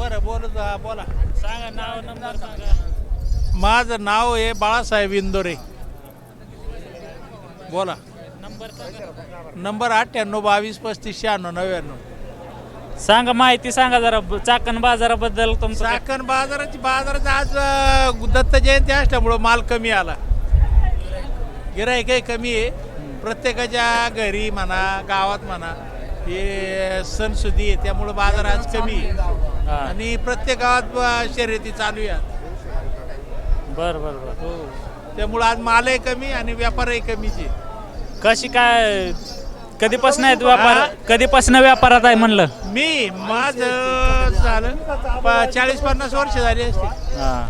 बरं बोलत हा, बोला. सांगा नाव नंबर सांगा. माझं नाव आहे बाळासाहेब इंदोरे. बोला. नंबर सांगा. नंबर अठ्ठ्याण्णव बावीस पस्तीस शहाण्णव नव्याण्णव. सांगा माहिती सांगा जरा चाकण बाजाराबद्दल तुमचं चाकण बाजाराची बाजारात आज दत्त जयंती असल्यामुळं माल कमी आला. गिराईकही कमी आहे. प्रत्येकाच्या घरी म्हणा गावात म्हणा हे सणसुदी आहे त्यामुळं बाजार आज कमी आहे. आणि प्रत्येक गावात अं, शर्यती चालू आहे. बर बर बर. हो. त्यामुळं आज मालही कमी आणि व्यापारही कमीच आहे कशी काय कधीपासून आहेत व्यापार? कधीपासून व्यापारात आहे म्हणलं? मी माझं झालं प- चाळीस पन्नास वर्ष झाली असते. हा.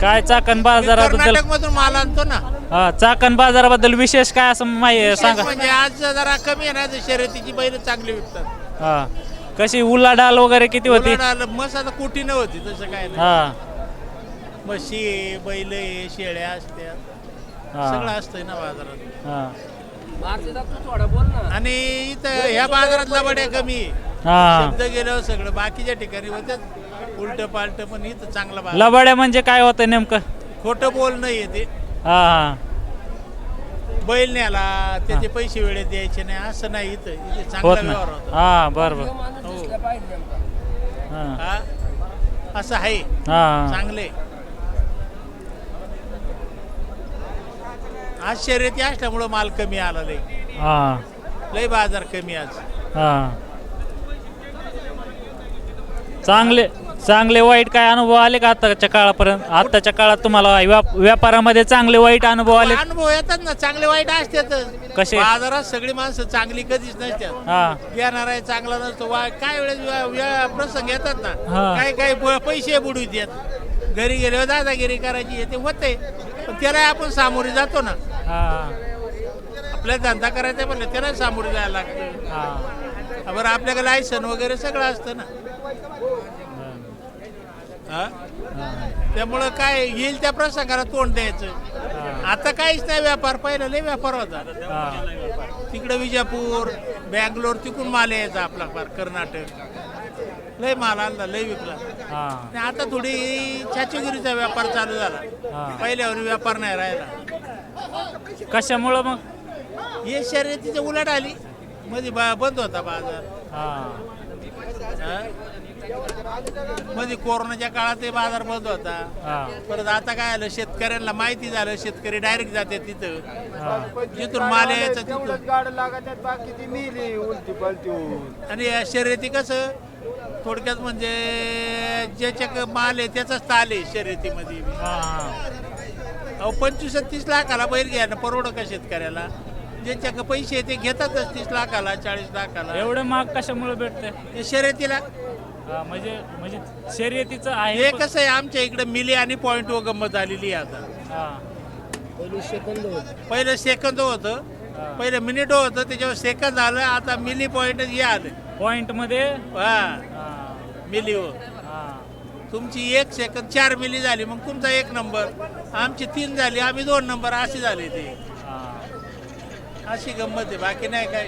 काय चाकण बाजाराबद्दल? कर्नाटक मधून माल आणतो ना. हा चाकण बाजाराबद्दल विशेष काय असं माहिती विशेष सांगा. म्हणजे आज जरा कमी आहे ना तर शर्यतीची बैल चांगली विकतात. हा. कशी उलाढाल वगैरे किती होती? उलाढाल मस्त आता कुठी नव्हती तसं काय नाही. हा. म्हशी आहे बैल आहे शेळ्या असत्या. हा. सगळं असतंय ना बाजारात. हा. आणि इथं ह्या बाजारात लबाड्या कमी. आहे. हा. शब्द गेल्यावर सगळं बाकीच्या ठिकाणी होत्यात उलट पालट पण इथं चांगला बाजार. लबाड्या म्हणजे काय होतं नेमकं? खोटं बोल नाहीये ते हा हा. बैल न्याला त्याचे पैसे वेळेत द्यायचे नाही असं नाही इथं. इथे होत चांगला नाही. व्यवहार होतो. हा बर बर हो. असं आहे. हा. चांगले. आज शर्यती असल्यामुळं माल कमी आला लय. हा. लय बाजार कमी आज. हा. चांगले. चांगले वाईट काय अनुभव आले का आताच्या काळापर्यंत? आताच्या काळात तुम्हाला व्याप- व्यापारामध्ये चांगले वाईट अनुभव आले? अनुभव येतात ना चांगले वाईट असतात. कसे? बाजारात सगळी माणसं चांगली कधीच नसतात. हा. घेणार आहे चांगला नसतो. वा- काय वेळेस प्रसंग येतात ना हा. काही काही प- पैसे बुडू देत घरी गेल्यावर दादागिरी करायची ते होते पण त्याला आपण सामोरे जातो ना. हा. आपल्याला धंदा करायचा म्हणलं त्याला सामोरे जायला लागतं. हा. बरं आपल्याकडे लायसन वगैरे सगळं असतं ना. हा? त्यामुळं काय येईल त्या प्रसंगाला तोंड द्यायचं. आता काहीच नाही व्यापार पहिला लय व्यापार होता. तिकडे विजापूर बँगलोर तिकून माल यायचा आपला फार कर्नाटक. लय माल आणला लय विकला. आता थोडी छाचीगिरीचा व्यापार चालू झाला. पहिल्यावर व्यापार नाही राहिला. कशामुळं मग? हे शर्यतीच्या उलट आली. मध्ये बा बंद होता बाजार? मध्ये कोरोनाच्या काळात ते बाजार बंद होता. परत आता काय आलं? शेतकऱ्यांना माहिती झालं. शेतकरी डायरेक्ट जाते तिथं. जिथून माल यायचा तिथून. गाड लागत बाकी ती मिली उलटी पलटी होऊन. आणि या शर्यती कसं? थोडक्यात म्हणजे ज्याच्या माल आहे त्याचाच ताल आहे शर्यतीमध्ये. अहो पंचवीस तीस लाखाला बैल घ्या ना परवडं का शेतकऱ्याला? ज्याच्या पैसे ते घेतातच तीस लाखाला चाळीस लाखाला. एवढं महाग कशामुळे भेटते शर्यतीला. म्हणजे म्हणजे शर्यतीचं आहे. हे पण- कसं आहे आमच्या इकडे मिली आणि पॉईंट व गंमत आलेली आहे आता. हा. पहिलं सेकंद होतं. हा. पहिलं मिनिट होतं त्याच्यावर सेकंद आलं आता मिली पॉईंट हे आलं. पॉइंटमध्ये? हा. हा. मिली हो. तुमची एक सेकंद चार मिली झाली मग तुमचा एक नंबर आमची तीन झाली आम्ही दोन नंबर अशी झाली ते. हा. अशी गंमत आहे बाकी नाही काय.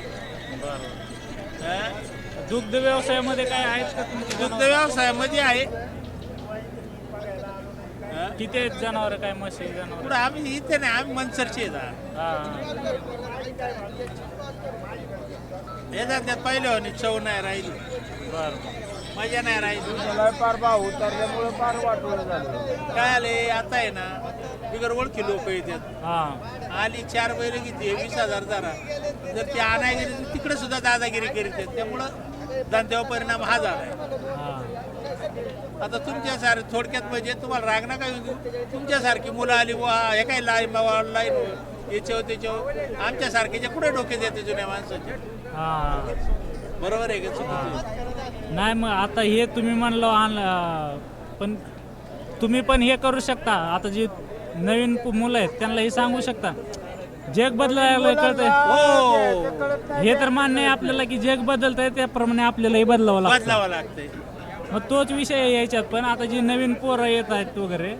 हा? दुग्ध व्यवसायामध्ये काय आहेत का तुमचे दुग्ध? व्यवसायामध्ये आहे? किती आहेत जनावर काय म्हशी जनावर? पुढं आम्ही इथे नाही आम्ही मनसरचे येतात हा. येतात त्यात पहिल्या होणी चव नाही राहिली. बर. मजा नाही राहिली. त्याला पार भाव उतरल्यामुळे फार वाटवलं झालं. काय आले आता आहे ना बिगर ओळखी लोक येतात. हा. आली चार बैल किती वीस हजार जरा. जर ती आणाय गेली तर तिकडे सुद्धा दादागिरी करीत आहेत. त्यामुळं धंद्यावर परिणाम हा झालाय. हा आता तुमच्यासारखे थोडक्यात म्हणजे तुम्हाला राग नका येऊ देऊ. तुमच्यासारखी मुलं आली वा हे काय लाईन लाईन याच्यावर त्याच्यावर. आमच्यासारखेच्या कुठे डोके देते जुन्या माणसाचे? हा. बरोबर आहे का चुकीचं नाही मग आता हे तुम्ही म्हणलं आण पण तुम्ही पण हे करू शकता. आता जे नवीन पु- मुलं आहेत त्यांना हे सांगू शकता. जग बदलायला कळतंय. हो. हे तर मान्य आहे आपल्याला की जग बदलतंय त्याप्रमाणे आपल्यालाही बदलावं लागतं बदलावं लागतंय. मग तोच विषय आहे याच्यात पण. आता जी नवीन पोरं येत आहेत वगैरे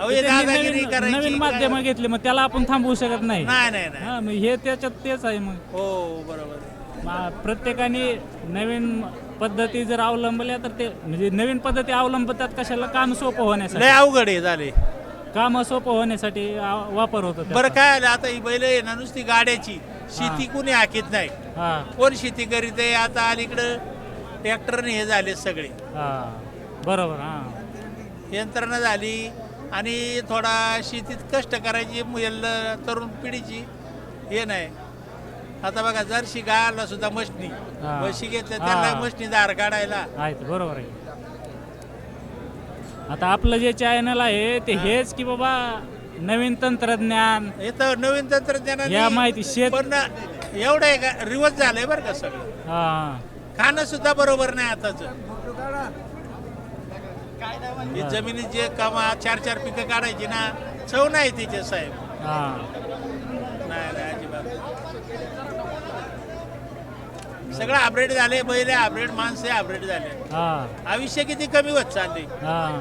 अहो, हे त्यांनी दादागिरी नवीन करायची नवीन काय? माध्यम घेतले मग त्याला आपण थांबवू शकत नाही. नाही नाही नाही. हा मग हे त्याच्यात तेच आहे मग. हो बरोबर. मा- प्रत्येकाने नवीन पद्धती जर अवलंबल्या तर ते म्हणजे नवीन पद्धती अवलंबतात कशाला? काम सोपं लय होण्यासाठी अवघड आहे झाले. काम सोपं होण्यासाठी आ- वापर होतो त्याचा. बरं काय आलं आता ही बैल आहे ना नुसती गाड्याची. शेती कुणी हाकीत नाही. हा. कोण शेती करीत आहे? आता अलीकडं ट्रॅक्टरने हे झाले सगळे. हा. बरोबर हा. यंत्रणा झाली आणि थोडा शेतीत कष्ट करायची मुल तरुण पिढीची हे नाही. आता बघा जर्शी गायला सुद्धा मशनी. हा. म्हशी घेतल्या हा. त्यांना मशनी दार काढायला. आहेत बरोबर आहे. आता आपलं जे चॅनल आहे ते हेच की बाबा नवीन तंत्रज्ञान. हे तर नवीन तंत्रज्ञानाने या माहिती शेत- पण एवढं आहे का? रिवर्स झालंय बरं का सगळं. हा. खाणं सुद्धा बरोबर नाही आताच. जमिनीत जे कामा चार चार पिकं काढायची ना चव नाही तिचे साहेब. हा. नाही नाही अजिबात. सगळं अपडेट झाले बैल अपडेट माणसे अपडेट झाले. हा. आयुष्य किती कमी होत चालले हा.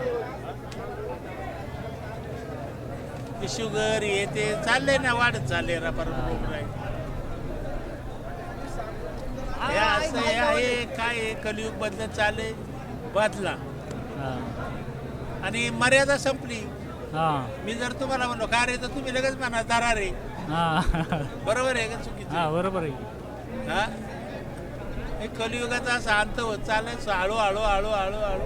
शुगर हे ते चाललंय ना वाढत चालले रबर हे. असं हे आहे काय आहे, कलियुग बदलत चालले बदला. हा. आणि मर्यादा संपली. हा. मी जर तुम्हाला म्हणलो का रे तर तुम्ही लगेच म्हणा दरा रे. हा. बरोबर आहे का चुकीचं? हा बरोबर आहे. हा? हे कलियुगाचा असा अंत होत चाललाय हळू हळू हळू हळू हळू.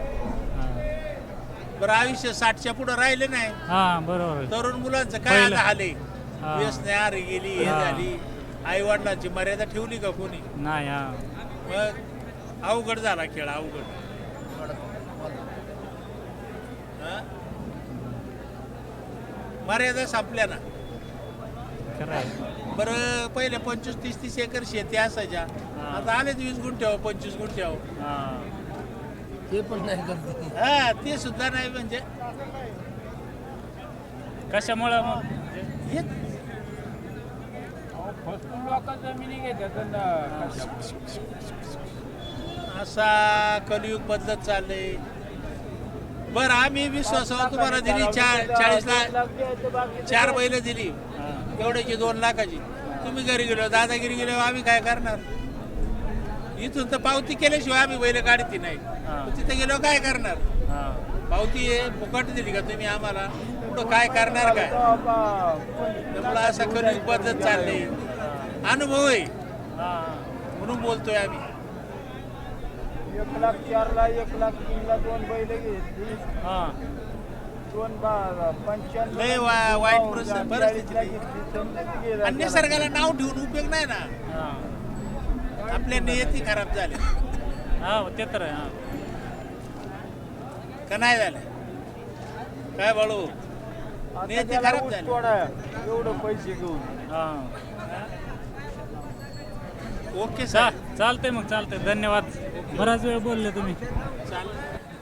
बरं आयुष्य साठच्या पुढे राहिले नाही हा बरोबर. तरुण मुलांचं काय पहिलं. आता हा. व्यसने आरे गेली हे हा. झाली आई वडिलांची मर्यादा ठेवली का कोणी नाही हा मग अवघड झाला खेळ अवघड हा? मर्यादा संपल्या ना खरं आहे बरं पहिले पंचवीस तीस तीस एकर शेती असायच्या आता आलेच वीस गुंठ्यावर पंचवीस गुंठ्यावर हा. ते पण नाही करत. हा ते सुद्धा नाही म्हणजे. कशामुळं मग? हे असा कलियुग बदलत चाललंय. बरं आम्ही विश्वासावर तुम्हाला दिली चार चाळीसला चार बैल दिली. एवढ्याची दोन लाखाची. तुम्ही घरी गेलो दादागिरी गेलो आम्ही काय करणार? इथून तर पावती केल्याशिवाय आम्ही बैल काढती नाही. तिथे गेलो काय करणार? हा. पावती फुकट दिली का तुम्ही आम्हाला? पुढं काय करणार काय? त्यामुळं असं कलियुग बदलत चालले. अनुभव आहे. हा. म्हणून बोलतोय आम्ही. एक लाख चारला एक लाख तीनला दोन बैल घेतली. हा. दोन पंच्याण्णव वाईट परिस्थिती- निसर्गाला नाव ठेवून उपयोग नाही ना? आपल्या नियती खराब झाल्या हा ते तर आहे हा. का नाही झाल्या काय बाळू? नियती खराब झाली. एवढं पैसे घेऊन. हा. ओके चा सर. चालतंय मग चालतंय. धन्यवाद. बराच वेळ बोलले तुम्ही. चालेल.